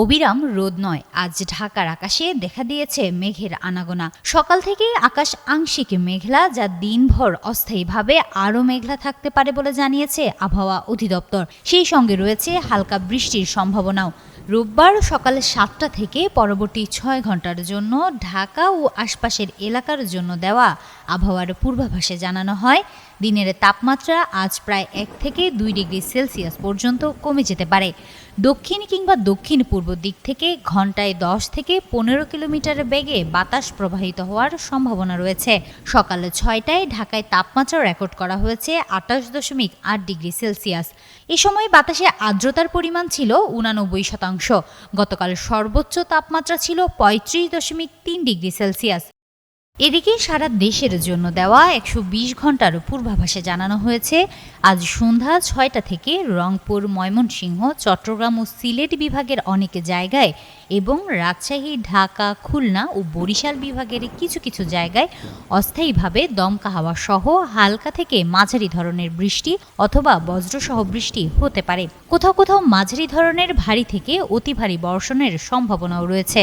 অবিরাম রোদ নয়। আজ ঢাকার আকাশে দেখা দিয়েছে মেঘের আনাগোনা। সকাল থেকে আকাশ আংশিক মেঘলা, যা দিনভর অস্থায়ীভাবে আরও মেঘলা থাকতে পারে বলে জানিয়েছে আবহাওয়া অধিদপ্তর। সেই সঙ্গে রয়েছে হালকা বৃষ্টির সম্ভাবনাও। রোববার সকাল সাতটা থেকে পরবর্তী ছয় ঘণ্টার জন্য ঢাকা ও আশপাশের এলাকার জন্য দেওয়া আবহাওয়ার পূর্বাভাসে জানানো হয়, দিনের তাপমাত্রা আজ প্রায় এক থেকে দুই ডিগ্রি সেলসিয়াস পর্যন্ত কমে যেতে পারে। দক্ষিণ কিংবা দক্ষিণ পূর্ব দিক থেকে ঘন্টায় দশ থেকে পনেরো কিলোমিটার বেগে বাতাস প্রবাহিত হওয়ার সম্ভাবনা রয়েছে। সকাল ছয়টায় ঢাকায় তাপমাত্রা রেকর্ড করা হয়েছে আটাশ দশমিক আট ডিগ্রি সেলসিয়াস। এ সময় বাতাসে আর্দ্রতার পরিমাণ ছিল উনানব্বই শতাংশ। গতকাল সর্বোচ্চ তাপমাত্রা ছিল পঁয়ত্রিশ দশমিক তিন ডিগ্রি সেলসিয়াস। এদিকে সারা দেশের জন্য দেওয়া একশো বিশ ঘণ্টার পূর্বাভাসে জানানো হয়েছে, আজ সন্ধ্যা ছয়টা থেকে রংপুর, ময়মনসিংহ, চট্টগ্রাম ও সিলেট বিভাগের অনেক জায়গায় এবং রাজশাহী, ঢাকা, খুলনা ও বরিশাল বিভাগের কিছু কিছু জায়গায় অস্থায়ীভাবে দমকা হাওয়া সহ হালকা থেকে মাঝারি ধরনের বৃষ্টি অথবা বজ্রসহ বৃষ্টি হতে পারে। কোথাও কোথাও মাঝারি ধরনের ভারী থেকে অতি ভারী বর্ষণের সম্ভাবনাও রয়েছে।